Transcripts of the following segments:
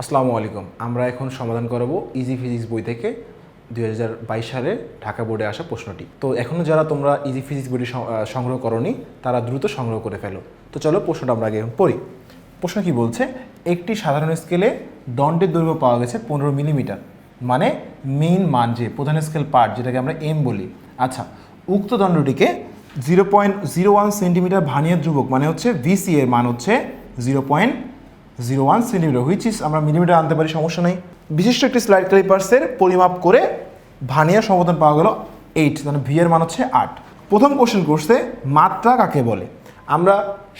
আসসালামু আলাইকুম। আমরা এখন সমাধান করাবো ইজি ফিজিক্স বই থেকে দু হাজার বাইশ সালে ঢাকা বোর্ডে আসা প্রশ্নটি। তো এখনও যারা তোমরা ইজি ফিজিক্স বইটি সংগ্রহ করনি, তারা দ্রুত সংগ্রহ করে ফেলো। তো চলো প্রশ্নটা আমরা আগে পড়ি। প্রশ্ন কি বলছে? একটি সাধারণ স্কেলে দণ্ডের দৈর্ঘ্য পাওয়া গেছে পনেরো মিলিমিটার মানে মেইন মান যে, প্রধান স্কেল পার্ট যেটাকে আমরা এম বলি। আচ্ছা উক্ত দণ্ডটিকে zero point zero one centimetre ভানিয়ার ধ্রুবক মানে হচ্ছে ভিসি এর মান হচ্ছে zero point zero one centimetre which is আমরা মিলিমিটার আনতে পারি, সমস্যা নেই। বিশিষ্ট একটি স্লাইড ক্যালিপার্সের পরিমাপ করে ভানিয়া সমতন পাওয়া গেল এইট মানে ভি মান হচ্ছে আট। প্রথম কোশ্চেন করছে, মাত্রা কাকে বলে? আমরা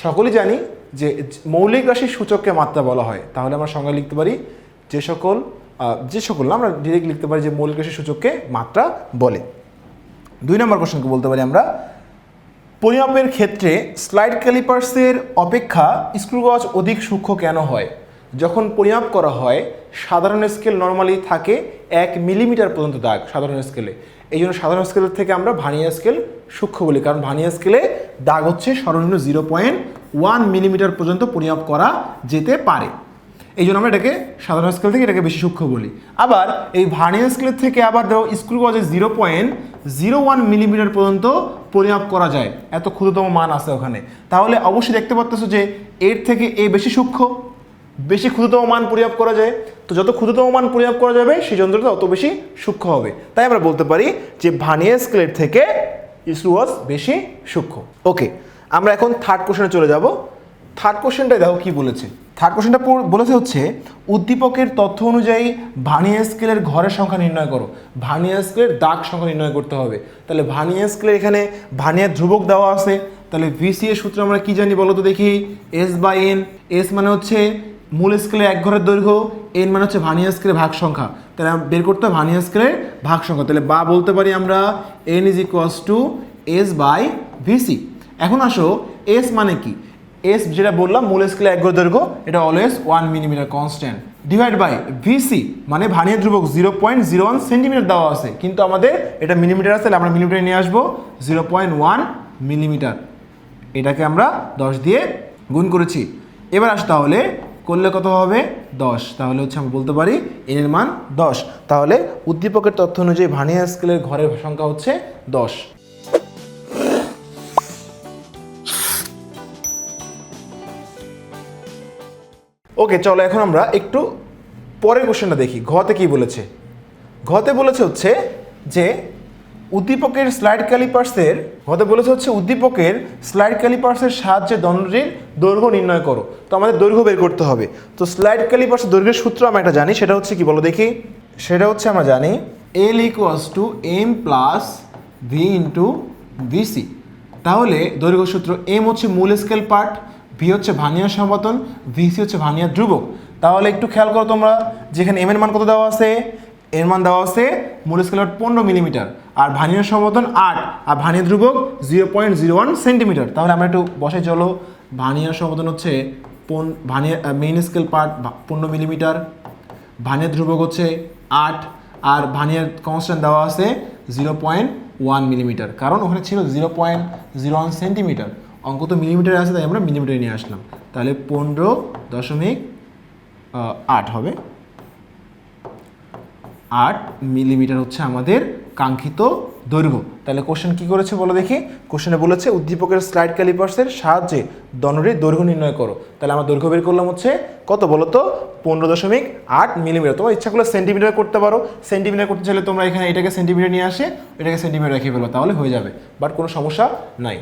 সকলেই জানি যে মৌলিক রাশির সূচককে মাত্রা বলা হয়। তাহলে আমরা সংজ্ঞা লিখতে পারি যে সকল যে সকল না, আমরা ডিরেক্ট লিখতে পারি যে মৌলিক রাশির সূচককে মাত্রা বলে। দুই নম্বর কোশ্চেনকে বলতে পারি আমরা পরিমাপের ক্ষেত্রে স্লাইড ক্যালিপার্সের অপেক্ষা স্ক্রুগজ অধিক সূক্ষ্ম কেন হয়? যখন পরিমাপ করা হয়, সাধারণ স্কেল নর্মালি থাকে এক মিলিমিটার পর্যন্ত দাগ সাধারণ স্কেলে এই জন্য সাধারণ স্কেলের থেকে আমরা ভানিয়া স্কেল সূক্ষ্ম বলি, কারণ ভানিয়া স্কেলে দাগ হচ্ছে সর্বনিম্ন জিরো পয়েন্ট ওয়ান মিলিমিটার পর্যন্ত পরিমাপ করা যেতে পারে। এই জন্য আমরা এটাকে সাধারণ স্কেল থেকে এটাকে বেশি সূক্ষ্ম বলি। আবার এই ভার্নিয়ার স্কেলের থেকে আবার দেখো স্ক্রু গজে zero point zero one millimetre পর্যন্ত পরিমাপ করা যায়। এত ক্ষুদ্রতম মান আছে ওখানে। তাহলে অবশ্যই দেখতে পাচ্তেছো যে এর থেকে এ বেশি সূক্ষ্ম, বেশি ক্ষুদ্রতম মান পরিমাপ করা যায়। তো যত ক্ষুদ্রতম মান পরিমাপ করা যাবে, সেই যন্ত্রটা তত বেশি সূক্ষ্ম হবে। তাই আমরা বলতে পারি যে ভার্নিয়ার স্কেলের থেকে স্ক্রু গজ বেশি সূক্ষ্ম। ওকে আমরা এখন থার্ড কোশ্চেনে চলে যাব। থার্ড কোশ্চেনটা দেখো কি বলেছে। থার্ড কোশ্চেনটা বলেছে হচ্ছে, উদ্দীপকের তথ্য অনুযায়ী ভানিয়া স্কেলের ঘরের সংখ্যা নির্ণয় করো। ভানিয়া স্কেলের দাগ সংখ্যা নির্ণয় করতে হবে। তাহলে ভানিয়া স্কেলের এখানে ভানিয়া ধ্রুবক দেওয়া আছে। তাহলে ভিসি এর সূত্র আমরা কি জানি বলো তো দেখি? এস বাই এন এস মানে হচ্ছে মূল স্কেলে এক ঘরের দৈর্ঘ্য এন মানে হচ্ছে ভানিয়া স্কেলের ভাগ সংখ্যা। তাহলে বের করতে হবে ভানিয়া স্কেলের ভাগ সংখ্যা। তাহলে বা বলতে পারি আমরা N is equals to S by V C এখন আসো এস মানে কি? এস যেটা বললাম, মূল স্কেলে এক ঘর দৈর্ঘ্য এটা always one millimetre constant divide by V C মানে ভানিয়া ধ্রুবক zero point zero one centimetre দেওয়া আছে। কিন্তু আমাদের এটা মিলিমিটার আছে আমরা মিলিমিটারে নিয়ে আসব। জিরো পয়েন্ট ওয়ান মিলিমিটার এটাকে আমরা দশ দিয়ে গুণ করেছি। এবার আস তাহলে, করলে কত হবে? দশ। তাহলে হচ্ছে আমরা বলতে পারি এন এর মান দশ। তাহলে উদ্দীপকের তথ্য অনুযায়ী ভানিয়া স্কেলের ঘরের সংখ্যা হচ্ছে দশ। ওকে, চলো এখন আমরা একটু পরের কোশ্চেনটা দেখি। ঘতে কি বলেছে? ঘতে বলেছে হচ্ছে যে উদ্দীপকের স্লাইড ক্যালিপার্সের, ঘতে বলেছে হচ্ছে উদ্দীপকের স্লাইড ক্যালিপার্সের সাহায্যে দণ্ডটির দৈর্ঘ্য নির্ণয় করো। তো আমাদের দৈর্ঘ্য বের করতে হবে। তো স্লাইড ক্যালিপার্সের দৈর্ঘ্যের সূত্র আমরা একটা জানি, সেটা হচ্ছে কি বলো দেখি? সেটা হচ্ছে আমরা জানি L equals to M plus V into V C তাহলে দৈর্ঘ্য সূত্র এম হচ্ছে মূল স্কেল পার্ট ভি হচ্ছে ভানিয়া সমতন ভিসি হচ্ছে ভানিয়া ধ্রুবক। তাহলে একটু খেয়াল করো তোমরা, যেখানে এম এর মান কত দেওয়া আছে? এর মান দেওয়া আছে মূল স্কেল পার্ট পনেরো মিলিমিটার, আর ভানিয়া সমতন আট, আর ভানিয়া ধ্রুবক zero point zero one centimetre. তাহলে আমরা একটু বসে চলো। ভানিয়া সমতন হচ্ছে পন ভানিয়া মেইন স্কেল পার্ট পনেরো মিলিমিটার ভানিয়া ধ্রুবক হচ্ছে আট, আর ভানিয়ার কনস্ট্যান্ট দেওয়া আছে জিরো পয়েন্ট ওয়ান মিলিমিটার। কারণ ওখানে ছিল zero point zero one centimetre. অঙ্ক তো মিলিমিটারে আছে, তাই আমরা মিলিমিটারে নিয়ে আসলাম। তাহলে পনেরো দশমিক আট হবে। আট মিলিমিটার হচ্ছে আমাদের কাঙ্ক্ষিত দৈর্ঘ্য। তাহলে কোশ্চেন কি করেছে বলো দেখি। কোশ্চেনে বলেছে, উদ্দীপকের স্লাইড ক্যালিপার্সের সাহায্যে দণ্ডটির দৈর্ঘ্য নির্ণয় করো। তাহলে আমরা দৈর্ঘ্য বের করলাম হচ্ছে কত বলো তো? পনেরো দশমিক আট মিলিমিটার তোমার ইচ্ছা করলে সেন্টিমিটার করতে পারো। সেন্টিমিটার করতে চাইলে তোমরা এখানে এটাকে সেন্টিমিটার নিয়ে আসে, এটাকে সেন্টিমিটার রেখে ফেলো, তাহলে হয়ে যাবে। বাট কোনো সমস্যা নাই।